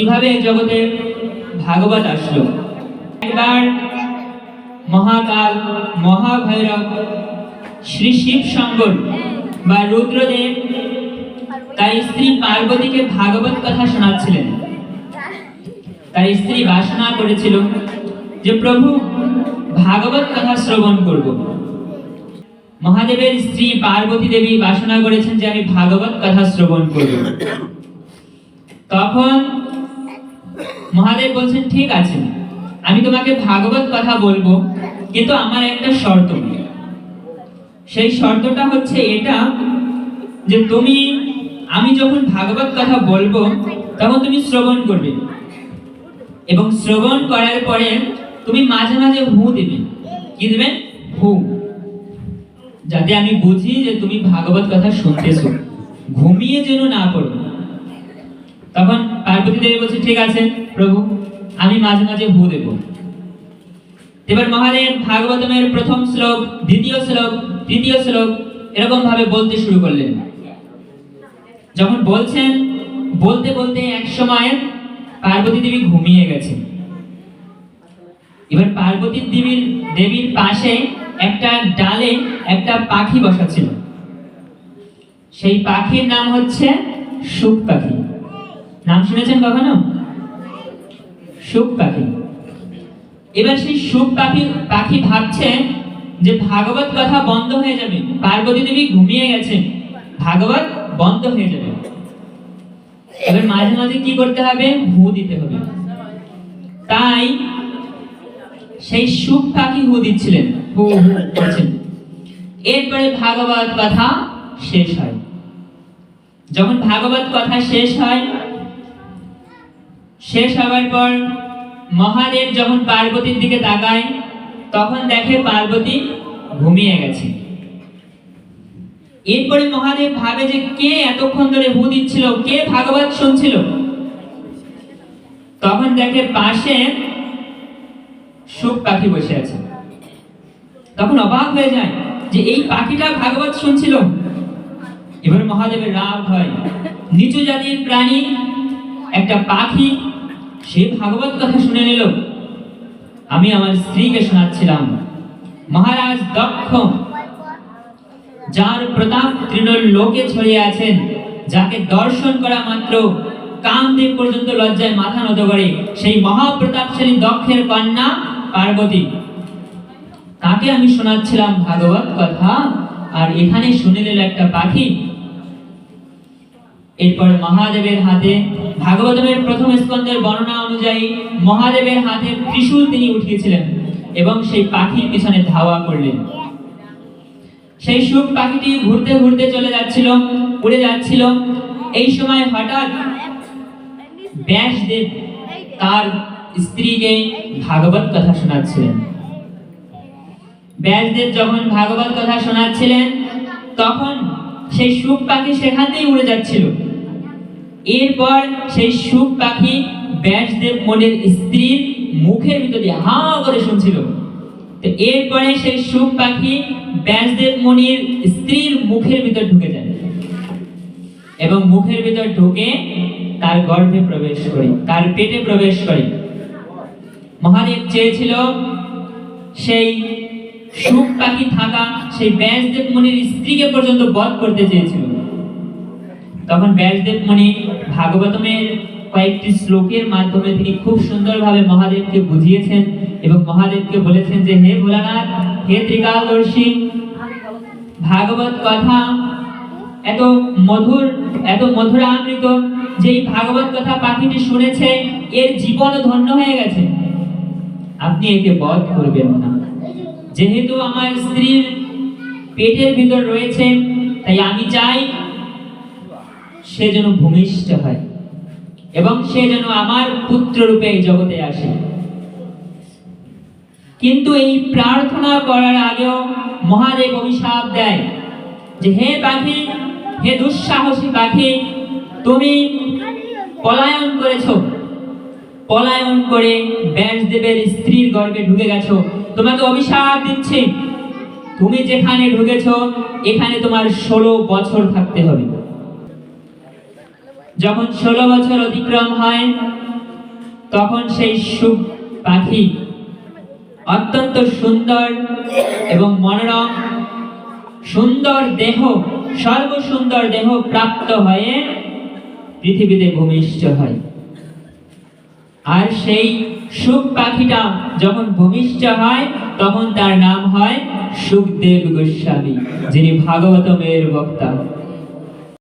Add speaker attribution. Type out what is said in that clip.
Speaker 1: কীভাবে জগতে ভাগবত আসলো? একবার মহাকাল, মহাভৈরব, শ্রী শিব শঙ্কর বা রুদ্রদেব তার স্ত্রী পার্বতীকে ভাগবত কথা শোনাচ্ছিলেন। তার স্ত্রী বাসনা করেছিল যে, প্রভু, ভাগবত কথা শ্রবণ করব। মহাদেবের স্ত্রী পার্বতী দেবী বাসনা করেছেন যে, আমি ভাগবত কথা শ্রবণ করব। তখন মহাদেব বলছেন, ঠিক আছে, আমি তোমাকে ভাগবত কথা বলব, কিন্তু আমার একটা শর্ত সেই শর্তটা হচ্ছে এটা যে তুমি, আমি যখন ভাগবত কথা বলব, তখন তুমি শ্রবণ করবে। এবং শ্রবণ করার পরে তুমি মাঝে মাঝে হু দেবে। কি দেবে? হু। যাতে আমি বুঝি যে তুমি ভাগবত কথা শুনতেছো। ঘুমিয়ে যেন না পড়ো। তখন পার্বতী দেবী বলছে, ঠিক আছে, প্রভু, আমি মাঝে মাঝে হু দেব। এবার মহাদেব ভাগবতমের প্রথম শ্লোক, দ্বিতীয় শ্লোক, তৃতীয় শ্লোক এরকম ভাবে বলতে শুরু করলেন। যখন বলছেন, বলতে বলতে এক সময় পার্বতী দেবী ঘুমিয়ে গেছে এবার পার্বতী দেবীর দেবীর পাশে একটা ডালে একটা পাখি বসা ছিল। সেই পাখির নাম হচ্ছে সুখ পাখি। নাম শুনেছেন কখনো? সুখ পাখি। এবার সেই সুখ পাখি পাখি ভাবছে যে ভাগবত কথা বন্ধ হয়ে যাবে। পার্বতী দেবী ঘুমিয়ে গেছে ভাগবত বন্ধ হয়ে যাবে। এবার মাঝে মাঝে কি করতে হবে? হু দিতে হবে। তাই সেই সুখ পাখি হু দিচ্ছিলেন। হু হু করছেন। এরপরে ভাগবত কথা শেষ হয়। যখন ভাগবত কথা শেষ হয় শেষ হওয়ার পর মহাদেব যখন পার্বতীর দিকে তাকায়, তখন দেখে পার্বতী ঘুমিয়ে গেছে। এরপরে মহাদেব ভাবে যে কে এতক্ষণ ধরে হু দিচ্ছিল, কে ভাগবত শুনছিল? তখন দেখে পাশে সুখ পাখি বসে আছে। তখন অবাক হয়ে যায় যে এই পাখিটা ভাগবত শুনছিল। এবার মহাদেবের রাগ হয়। নিচু জাতির প্রাণী একটা পাখি, সে ভাগবত কথা শুনে নিল, আমি আমার স্ত্রীকে শোনাচ্ছিলাম। মহারাজ দক্ষ, যার প্রতাপ তৃণল লোকে ছড়িয়ে আছেন, যাকে দর্শন করা মাত্র কামদেব পর্যন্ত লজ্জায় মাথা নত করে, সেই মহাপ্রতাপশালী দক্ষের কন্যা পার্বতী। তাকে আমি শোনাচ্ছিলাম ভাগবত কথা, আর এখানে শুনে নিল একটা পাখি এরপর মহাদেবের হাতে, ভাগবতমের প্রথম স্কন্ধের বর্ণনা অনুযায়ী মহাদেবের হাতে ত্রিশূল তিনি উঠিয়েছিলেন এবং সেই পাখির পিছনে ধাওয়া করলেন। সেই সুখ পাখিটি ঘুরতে ঘুরতে চলে যাচ্ছিল, উড়ে যাচ্ছিল। এই সময় হঠাৎ ব্যাসদেব তার স্ত্রীকে ভাগবত কথা শোনাচ্ছিলেন। ব্যাসদেব যখন ভাগবত কথা শোনাচ্ছিলেন, তখন সেই সুখ পাখি সেখানেই উড়ে যাচ্ছিল। এরপর সেই সুখ পাখি ব্যাসদেব মনের স্ত্রীর মুখের ভিতর হা করে শুনছিল। তো এরপরে সেই সুখ পাখি ব্যাসদেব মনির স্ত্রীর মুখের ভিতর ঢুকে যায়। এবং মুখের ভিতর ঢুকে তার গর্ভে প্রবেশ করে, তার পেটে প্রবেশ করে। মহাদেব চেয়েছিল সেই সুখ পাখি থাকা সেই ব্যাসদেব মনির স্ত্রীকে পর্যন্ত বধ করতে চেয়েছিল। তখন ব্যাসদেব মুনি ভাগবতমের কয়েকটি শ্লোকের মাধ্যমে তিনি খুব সুন্দরভাবে মহাদেবকে বুঝিয়েছেন এবং মহাদেবকে বলেছেন যে, হে ভোলানাথ, হে ত্রিকালদর্শী, ভাগবত কথা এত মধুর, এত মধুরামৃত যে ভাগবত কথা পাখিটি শুনেছে, এর জীবন ধন্য হয়ে গেছে। আপনি একে বধ করবেন না। যেহেতু আমার স্ত্রীর পেটের ভিতর রয়েছে, তাই আমি চাই সে যেন ভূমিষ্ঠ হয় এবং সে যেন আমার পুত্র রূপে এই জগতে আসে। কিন্তু এই প্রার্থনা করার আগেও মহাদেব অভিশাপ দেয় যে, হে পাখি, হে দুঃসাহসী পাখি, তুমি পলায়ন করেছ। পলায়ন করে ব্যাসদেবের স্ত্রীর গর্ভে ঢুকে গেছো। তোমাকে অভিশাপ দিচ্ছি। তুমি যেখানে ঢুকেছ, এখানে তোমার ষোলো বছর থাকতে হবে। যখন ষোলো বছর অতিক্রম হয়, তখন সেই সুখ পাখি অত্যন্ত সুন্দর এবং মনোরম সুন্দর দেহ, সর্বসুন্দর দেহ প্রাপ্ত হয়ে পৃথিবীতে ভূমিষ্ঠ হয়। আর সেই সুখ পাখিটা যখন ভূমিষ্ঠ হয়, তখন তার নাম হয় সুখদেব গোস্বামী, যিনি ভাগবতমের বক্তা।